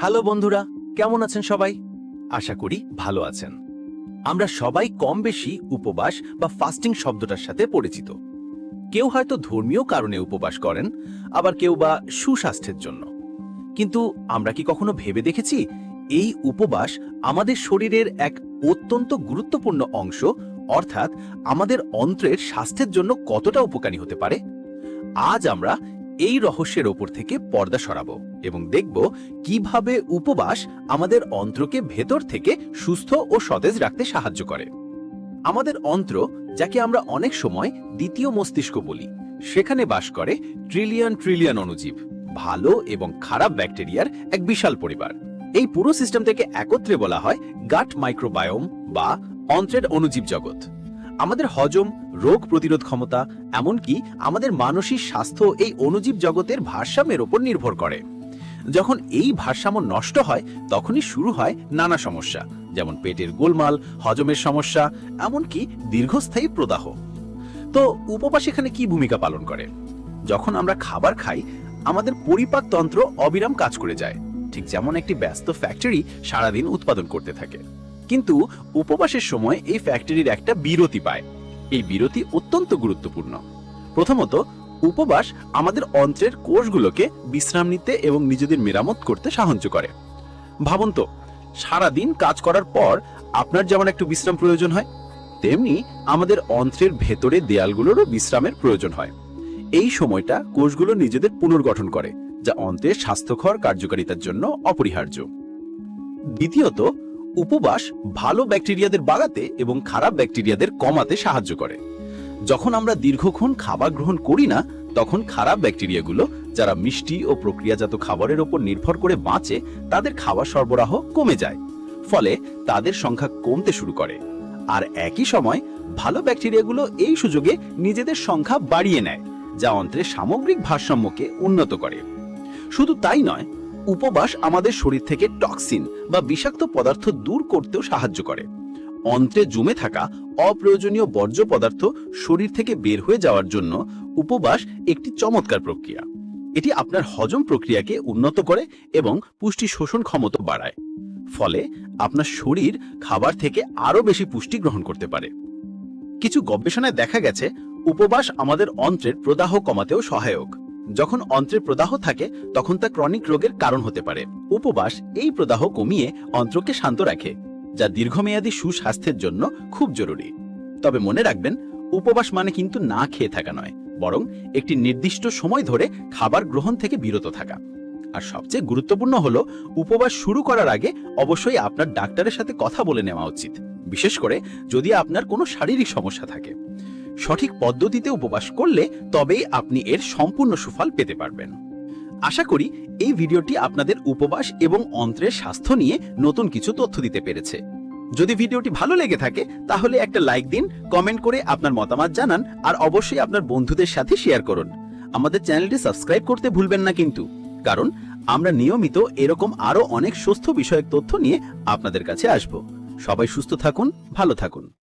Hello বন্ধুরা, কেমন আছেন সবাই? আশা করি ভালো আছেন। আমরা সবাই কম বেশি উপবাস বা ফাস্টিং শব্দটার সাথে পরিচিত। কেউ হয়তো ধর্মীয় কারণে উপবাস করেন, আবার কেউ বা সুস্বাস্থ্যের জন্য। কিন্তু আমরা কি কখনো ভেবে দেখেছি, এই উপবাস আমাদের শরীরের এক অত্যন্ত গুরুত্বপূর্ণ অংশ, অর্থাৎ আমাদের অন্ত্রের স্বাস্থ্যের জন্য কতটা উপকারী হতে পারে? আজ আমরা এই রহস্যের ওপর থেকে পর্দা সরাবো এবং দেখব কীভাবে উপবাস আমাদের অন্ত্রকে ভেতর থেকে সুস্থ ও সতেজ রাখতে সাহায্য করে। আমাদের অন্ত্র, যাকে আমরা অনেক সময় দ্বিতীয় মস্তিষ্ক বলি, সেখানে বাস করে ট্রিলিয়ন ট্রিলিয়ন অনুজীব ভালো এবং খারাপ ব্যাকটেরিয়ার এক বিশাল পরিবার। এই পুরো সিস্টেম থেকে একত্রে বলা হয় গাট মাইক্রোবায়োম বা অন্ত্রের অণুজীব জগৎ। আমাদের হজম রোগ প্রতিরোধ ক্ষমতা, এমনকি আমাদের মানসিক স্বাস্থ্য এই অণুজীব জগতের ভারসাম্যের ওপর নির্ভর করে। যখন এই ভারসাম্য নষ্ট হয়, তখনই শুরু হয় নানা সমস্যা, যেমন পেটের গোলমাল, হজমের সমস্যা, এমনকি দীর্ঘস্থায়ী প্রদাহ। তো উপবাস এখানে কি ভূমিকা পালন করে? যখন আমরা খাবার খাই, আমাদের পরিপাক তন্ত্র অবিরাম কাজ করে যায়। ঠিক যেমন একটি ব্যস্ত ফ্যাক্টরি সারাদিন উৎপাদন করতে থাকে। কিন্তু উপবাসের সময় এই ফ্যাক্টরির একটা বিরতি পায়। এই বিরতি অত্যন্ত গুরুত্বপূর্ণ। প্রথমত, উপবাস আমাদের অন্ত্রের কোষগুলোকে বিশ্রাম নিতে এবং নিজেদের মেরামত করতে সাহায্য করে। ভাবুন তো, সারাদিন কাজ করার পর আপনার যেমন একটু বিশ্রাম প্রয়োজন হয়, তেমনি আমাদের অন্ত্রের ভেতরে দেয়ালগুলোরও বিশ্রামের প্রয়োজন হয়। এই সময়টা কোষগুলো নিজেদের পুনর্গঠন করে, যা অন্ত্রের স্বাস্থ্যকর কার্যকারিতার জন্য অপরিহার্য। দ্বিতীয়ত উপবাস ভালো ব্যাকটেরিয়াদের বাড়াতে এবং খারাপ ব্যাকটেরিয়াদের কমাতে সাহায্য করে। যখন আমরা দীর্ঘক্ষণ খাবার গ্রহণ করি না, তখন খারাপ ব্যাকটেরিয়াগুলো, যারা মিষ্টি ও প্রক্রিয়াজাত খাবারের ওপর নির্ভর করে বাঁচে, তাদের খাবার সরবরাহ কমে যায়, ফলে তাদের সংখ্যা কমতে শুরু করে। আর একই সময়, ভালো ব্যাকটেরিয়াগুলো এই সুযোগে নিজেদের সংখ্যা বাড়িয়ে নেয়, যা অন্ত্রের সামগ্রিক ভারসাম্যকে উন্নত করে। শুধু তাই নয় উপবাস আমাদের শরীর থেকে টক্সিন বা বিষাক্ত পদার্থ দূর করতেও সাহায্য করে। অন্ত্রে জমে থাকা অপ্রয়োজনীয় বর্জ্য পদার্থ শরীর থেকে বের হয়ে যাওয়ার জন্য উপবাস একটি চমৎকার প্রক্রিয়া। এটি আপনার হজম প্রক্রিয়াকে উন্নত করে এবং পুষ্টি শোষণ ক্ষমতা বাড়ায়। ফলে আপনার শরীর খাবার থেকে আরও বেশি পুষ্টি গ্রহণ করতে পারে। কিছু গবেষণায় দেখা গেছে, উপবাস আমাদের অন্ত্রের প্রদাহ কমাতেও সহায়ক। যখন অন্ত্রের প্রদাহ থাকে, তখন তা ক্রনিক রোগের কারণ হতে পারে। উপবাস এই প্রদাহ কমিয়ে অন্ত্রকে শান্ত রাখে, যা দীর্ঘমেয়াদী সুস্বাস্থ্যের জন্য খুব জরুরি। তবে মনে রাখবেন, উপবাস মানে কিন্তু না খেয়ে থাকা নয়, বরং একটি নির্দিষ্ট সময় ধরে খাবার গ্রহণ থেকে বিরত থাকা। আর সবচেয়ে গুরুত্বপূর্ণ হলো, উপবাস শুরু করার আগে অবশ্যই আপনার ডাক্তারের সাথে কথা বলে নেওয়া উচিত। বিশেষ করে যদি আপনার কোনো শারীরিক সমস্যা থাকে। সঠিক পদ্ধতিতে উপবাস করলে তবেই আপনি এর সম্পূর্ণ সুফল পেতে পারবেন। আশা করি এই ভিডিওটি আপনাদের উপবাস এবং অন্ত্রের স্বাস্থ্য নিয়ে নতুন কিছু তথ্য দিতে পেরেছে। যদি ভিডিওটি ভালো লেগে থাকে, তাহলে একটা লাইক দিন, কমেন্ট করে আপনার মতামত জানান, আর অবশ্যই আপনার বন্ধুদের সাথে শেয়ার করুন। আমাদের চ্যানেলটি সাবস্ক্রাইব করতে ভুলবেন না কিন্তু, কারণ আমরা নিয়মিত এরকম আরও অনেক সুস্থ বিষয়ক তথ্য নিয়ে আপনাদের কাছে আসব। সবাই সুস্থ থাকুন, ভালো থাকুন।